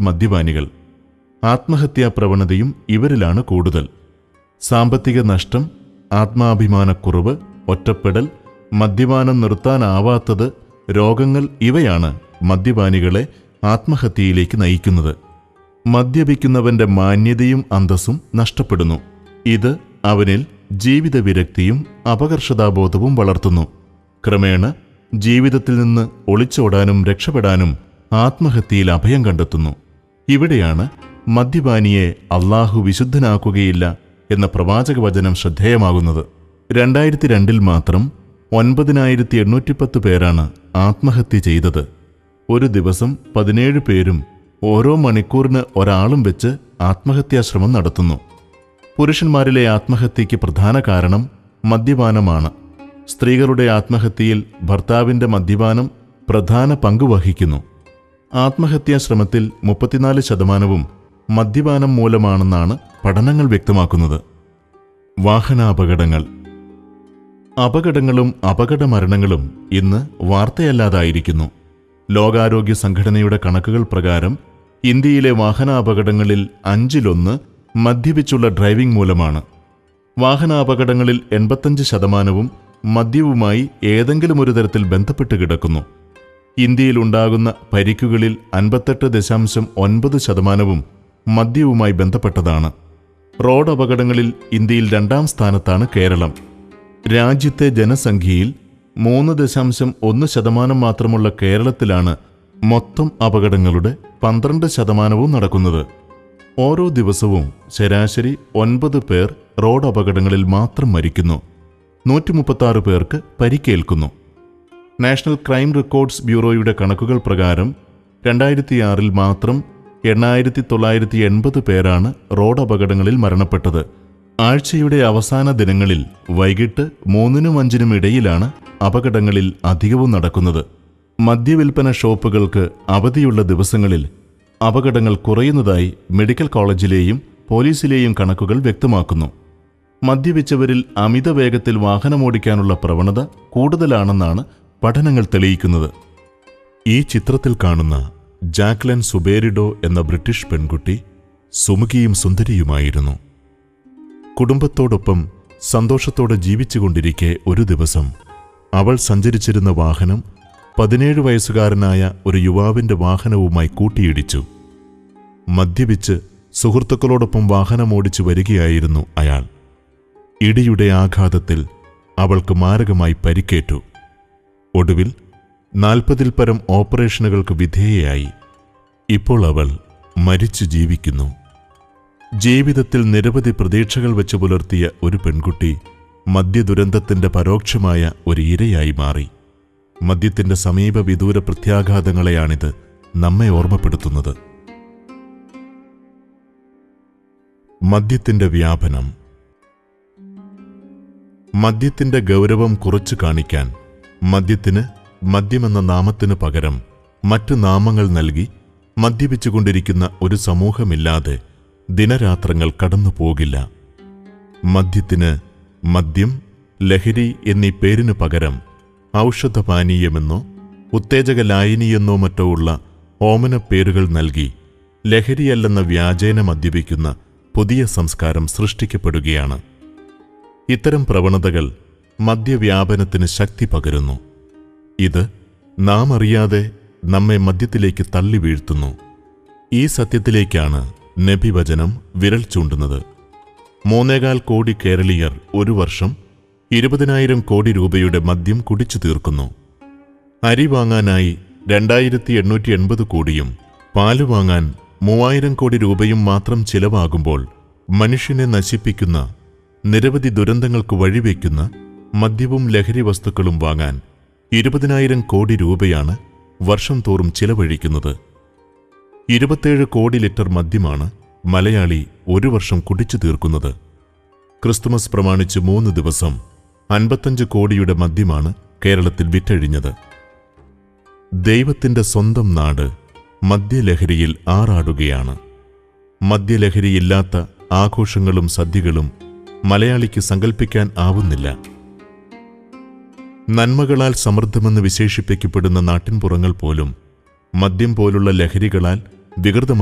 മദ്യപാനികൾ. ആത്മഹത്യാ പ്രവണതയും ഇവരിലാണ് കൂടുതൽ. സാമ്പത്തിക നഷ്ടം ആത്മാഭിമാനക്കുറവ് ഒറ്റപ്പെടൽ മദ്യപാനം നിർത്താനാവാത്തത് രോഗങ്ങൾ ഇവയാണ് മദ്യപാനികളെ ആത്മഹത്യയിലേക്ക് നയിക്കുന്നത്. മദ്യപിക്കുന്നവന്റെ മാന്യതയും അന്തസ്സും നഷ്ടപ്പെടുന്നു. ഇത് അവനിൽ ജീവിത വിരക്തിയും അപകർഷതാബോധവും വളർത്തുന്നു. ക്രമേണ ജീവിതത്തിൽ നിന്ന് ഒളിച്ചോടാനും രക്ഷപ്പെടാനും ആത്മഹത്യയിൽ അഭയം കണ്ടെത്തുന്നു. ഇവിടെയാണ് മദ്യപാനിയെ അള്ളാഹു വിശുദ്ധനാക്കുകയില്ല എന്ന പ്രവാചക വചനം ശ്രദ്ധേയമാകുന്നത്. രണ്ടായിരത്തി രണ്ടിൽ മാത്രം ഒൻപതിനായിരത്തി എണ്ണൂറ്റിപ്പത്ത് പേരാണ് ആത്മഹത്യ ചെയ്തത്. ഒരു ദിവസം പതിനേഴ് പേരും ഓരോ മണിക്കൂറിന് ഒരാളും വെച്ച് ആത്മഹത്യാശ്രമം നടത്തുന്നു. പുരുഷന്മാരിലെ ആത്മഹത്യയ്ക്ക് പ്രധാന കാരണം മദ്യപാനമാണ്. സ്ത്രീകളുടെ ആത്മഹത്യയിൽ ഭർത്താവിന്റെ മദ്യപാനം പ്രധാന പങ്ക് വഹിക്കുന്നു. ആത്മഹത്യാശ്രമത്തിൽ മുപ്പത്തിനാല് ശതമാനവും മദ്യപാനം മൂലമാണെന്നാണ് പഠനങ്ങൾ വ്യക്തമാക്കുന്നത്. വാഹനാപകടങ്ങൾ. അപകടങ്ങളും അപകട മരണങ്ങളും ഇന്ന് വാർത്തയല്ലാതായിരിക്കുന്നു. ലോകാരോഗ്യ സംഘടനയുടെ കണക്കുകൾ പ്രകാരം ഇന്ത്യയിലെ വാഹനാപകടങ്ങളിൽ അഞ്ചിലൊന്ന് മദ്യപിച്ചുള്ള ഡ്രൈവിംഗ് മൂലമാണ്. വാഹനാപകടങ്ങളിൽ എൺപത്തഞ്ച് ശതമാനവും മദ്യവുമായി ഏതെങ്കിലും ഒരു തരത്തിൽ ബന്ധപ്പെട്ട് കിടക്കുന്നു. ഇന്ത്യയിൽ ഉണ്ടാകുന്ന പരിക്കുകളിൽ അൻപത്തെട്ട് ദശാംശം ഒൻപത് ശതമാനവും മദ്യവുമായി ബന്ധപ്പെട്ടതാണ്. റോഡ് അപകടങ്ങളിൽ ഇന്ത്യയിൽ രണ്ടാം സ്ഥാനത്താണ് കേരളം. രാജ്യത്തെ ജനസംഖ്യയിൽ മൂന്ന് ദശാംശം ഒന്ന് ശതമാനം മാത്രമുള്ള കേരളത്തിലാണ് മൊത്തം അപകടങ്ങളുടെ പന്ത്രണ്ട് ശതമാനവും നടക്കുന്നത്. ഓരോ ദിവസവും ശരാശരി ഒൻപത് പേർ റോഡ് അപകടങ്ങളിൽ മാത്രം മരിക്കുന്നു. നൂറ്റി മുപ്പത്താറ് പേർക്ക് പരിക്കേൽക്കുന്നു. നാഷണൽ ക്രൈം റെക്കോർഡ്സ് ബ്യൂറോയുടെ കണക്കുകൾ പ്രകാരം രണ്ടായിരത്തിയാറിൽ മാത്രം എണ്ണായിരത്തി തൊള്ളായിരത്തി എൺപത് പേരാണ് റോഡ് അപകടങ്ങളിൽ മരണപ്പെട്ടത്. ആഴ്ചയുടെ അവസാന ദിനങ്ങളിൽ വൈകിട്ട് മൂന്നിനും അഞ്ചിനും ഇടയിലാണ് അപകടങ്ങളിൽ അധികവും നടക്കുന്നത്. മദ്യവിൽപ്പന ഷോപ്പുകൾക്ക് അവധിയുള്ള ദിവസങ്ങളിൽ അപകടങ്ങൾ കുറയുന്നതായി മെഡിക്കൽ കോളേജിലെയും പോലീസിലെയും കണക്കുകൾ വ്യക്തമാക്കുന്നു. മദ്യപിച്ചവരിൽ അമിത വേഗത്തിൽ വാഹനമോടിക്കാനുള്ള പ്രവണത കൂടുതലാണെന്നാണ് പഠനങ്ങൾ തെളിയിക്കുന്നത്. ഈ ചിത്രത്തിൽ കാണുന്ന ജാക്ലൻ സുബേരിഡോ എന്ന ബ്രിട്ടീഷ് പെൺകുട്ടി സുമുഖിയും സുന്ദരിയുമായിരുന്നു. കുടുംബത്തോടൊപ്പം സന്തോഷത്തോടെ ജീവിച്ചുകൊണ്ടിരിക്കെ ഒരു ദിവസം അവൾ സഞ്ചരിച്ചിരുന്ന വാഹനം പതിനേഴ് വയസ്സുകാരനായ ഒരു യുവാവിന്റെ വാഹനവുമായി കൂട്ടിയിടിച്ചു. മദ്യപിച്ച് സുഹൃത്തുക്കളോടൊപ്പം വാഹനമോടിച്ചു വരികയായിരുന്നു അയാൾ. ഇടിയുടെ ആഘാതത്തിൽ അവൾക്ക് മാരകമായി പരിക്കേറ്റു. ഒടുവിൽ നാൽപ്പതിൽ പരം ഓപ്പറേഷനുകൾക്ക് വിധേയയായി. ഇപ്പോൾ അവൾ മരിച്ചു ജീവിക്കുന്നു. ജീവിതത്തിൽ നിരവധി പ്രതീക്ഷകൾ വെച്ച് പുലർത്തിയ ഒരു പെൺകുട്ടി മദ്യദുരന്തത്തിന്റെ പരോക്ഷമായ ഒരു ഇരയായി മാറി. മദ്യത്തിന്റെ സമീപ വിദൂര പ്രത്യാഘാതങ്ങളെയാണിത് നമ്മെ ഓർമ്മപ്പെടുത്തുന്നത്. മദ്യത്തിന്റെ വ്യാപനം. മദ്യത്തിന്റെ ഗൗരവം കുറച്ചു കാണിക്കാൻ മദ്യത്തിന് മദ്യമെന്ന നാമത്തിനു പകരം മറ്റു നാമങ്ങൾ നൽകി മദ്യപിച്ചുകൊണ്ടിരിക്കുന്ന ഒരു സമൂഹമില്ലാതെ ദിനരാത്രങ്ങൾ കടന്നു പോകില്ല മദ്യത്തിന് മദ്യം ലഹരി എന്നീ പേരിനു പകരം ഔഷധപാനീയമെന്നോ ഉത്തേജക ലായനിയെന്നോ മറ്റോ ഉള്ള ഓമന പേരുകൾ നൽകി ലഹരിയല്ലെന്ന വ്യാജേന മദ്യപിക്കുന്ന പുതിയ സംസ്കാരം സൃഷ്ടിക്കപ്പെടുകയാണ്. ഇത്തരം പ്രവണതകൾ മദ്യവ്യാപനത്തിന് ശക്തി പകരുന്നു. ഇത് നാം അറിയാതെ നമ്മെ മദ്യത്തിലേക്ക് തള്ളി വീഴ്ത്തുന്നു. ഈ സത്യത്തിലേക്കാണ് നബിവചനം വിരൽ ചൂണ്ടുന്നത്. മൂന്നേകാൽ കോടി കേരളീയർ ഒരു വർഷം ഇരുപതിനായിരം കോടി രൂപയുടെ മദ്യം കുടിച്ചു തീർക്കുന്നു. അരി വാങ്ങാനായി രണ്ടായിരത്തി എണ്ണൂറ്റി എൺപത് കോടിയും പാൽ വാങ്ങാൻ മൂവായിരം കോടി രൂപയും മാത്രം ചിലവാകുമ്പോൾ മനുഷ്യനെ നശിപ്പിക്കുന്ന നിരവധി ദുരന്തങ്ങൾക്ക് വഴിവെക്കുന്ന മദ്യവും ലഹരി വസ്തുക്കളും വാങ്ങാൻ ഇരുപതിനായിരം കോടി രൂപയാണ് വർഷം തോറും ചിലവഴിക്കുന്നത്. ഇരുപത്തേഴ് കോടി ലിറ്റർ മദ്യമാണ് മലയാളി ഒരു വർഷം കുടിച്ചു തീർക്കുന്നത്. ക്രിസ്തുമസ് പ്രമാണിച്ച് മൂന്ന് ദിവസം അൻപത്തഞ്ച് കോടിയുടെ മദ്യമാണ് കേരളത്തിൽ വിറ്റഴിഞ്ഞത്. ദൈവത്തിന്റെ സ്വന്തം നാട് മദ്യലഹരിയിൽ ആറാടുകയാണ്. മദ്യലഹരിയില്ലാത്ത ആഘോഷങ്ങളും സദ്യകളും മലയാളിക്ക് സങ്കല്പിക്കാൻ ആവുന്നില്ല. നന്മകളാൽ സമൃദ്ധമെന്ന് വിശേഷിപ്പിക്കപ്പെടുന്ന നാട്ടിൻപുറങ്ങൾ പോലും മദ്യം പോലുള്ള ലഹരികളാൽ വികൃതമായി